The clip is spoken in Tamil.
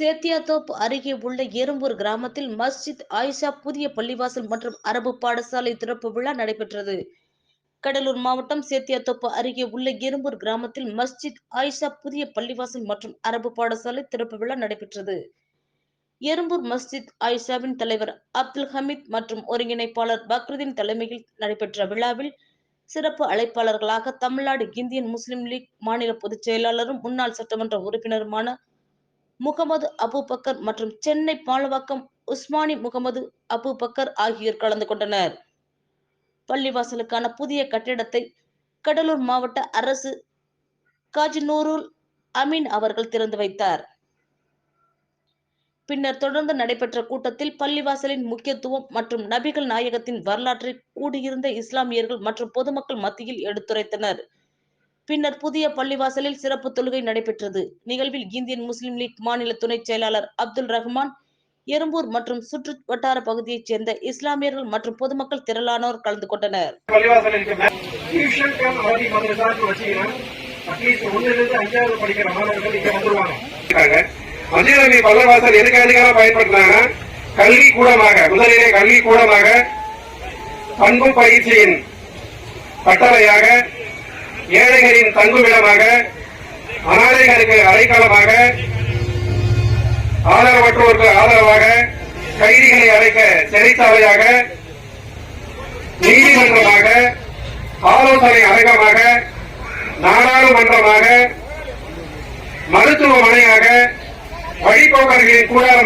சேத்தியாத்தோப்பு அருகே உள்ள எறும்பூர் கிராமத்தில் மஸ்ஜித் ஆயிஷா புதிய பள்ளிவாசல் மற்றும் அரபு பாடசாலை திறப்பு விழா நடைபெற்றது. கடலூர் மாவட்டம் சேத்தியாத்தோப்பு அருகே உள்ள எறும்பூர் கிராமத்தில் மஸ்ஜித் ஆயிஷா புதிய பள்ளிவாசல் மற்றும் அரபு பாடசாலை திறப்பு விழா நடைபெற்றது. எறும்பூர் மஸ்ஜித் ஆயிஷாவின் தலைவர் அப்துல் ஹமீத் மற்றும் ஒருங்கிணைப்பாளர் பக்ருதீன் தலைமையில் நடைபெற்ற விழாவில் சிறப்பு அழைப்பாளர்களாக தமிழ்நாடு இந்தியன் முஸ்லிம் லீக் மாநில பொதுச் செயலாளரும் முன்னாள் சட்டமன்ற உறுப்பினருமான முகமது அபுபக்கர் மற்றும் சென்னை பாலவாக்கம் உஸ்மானி முகமது அபுபக்கர் ஆகியோர் கலந்து கொண்டனர். பள்ளிவாசலுக்கான புதிய கட்டிடத்தை கடலூர் மாவட்ட அரசு காஜினூருல் அமீன் அவர்கள் திறந்து வைத்தார். பின்னர் தொடர்ந்து நடைபெற்ற கூட்டத்தில் பள்ளிவாசலின் முக்கியத்துவம் மற்றும் நபிகள் நாயகத்தின் வரலாற்றை கூடியிருந்த இஸ்லாமியர்கள் மற்றும் பொதுமக்கள் மத்தியில் எடுத்துரைத்தனர். பின்னர் புதிய பள்ளிவாசலில் சிறப்பு தொழுகை நடைபெற்றது. நிகழ்வில் இந்தியன் முஸ்லிம் லீக் மாநில துணைச் செயலாளர் அப்துல் ரஹ்மான் எறும்பூர் மற்றும் சுற்று வட்டார பகுதியைச் சேர்ந்த இஸ்லாமியர்கள் மற்றும் பொதுமக்கள் திரளானோர் கலந்து கொண்டனர். பள்ளிவாசல் பள்ளவாசல் எதுக்கு அதிகாரம் பயன்படுத்தினாங்கன்னா கல்வி கூடமாக முதலிலே கல்வி கூடமாக பண்பு பயிற்சியின் கட்டளையாக ஏழைகளின் தங்குமிடமாக அனாதைகளுக்கு அடைக்கலமாக ஆதரவற்றோருக்கு ஆதரவாக கைதிகளை அழைக்க சிறைச்சாலையாக நீதிமன்றமாக ஆலோசனை அரங்கமாக நாடாளுமன்றமாக மருத்துவமனையாக வழிபோக்கர்களின் கூடாரம்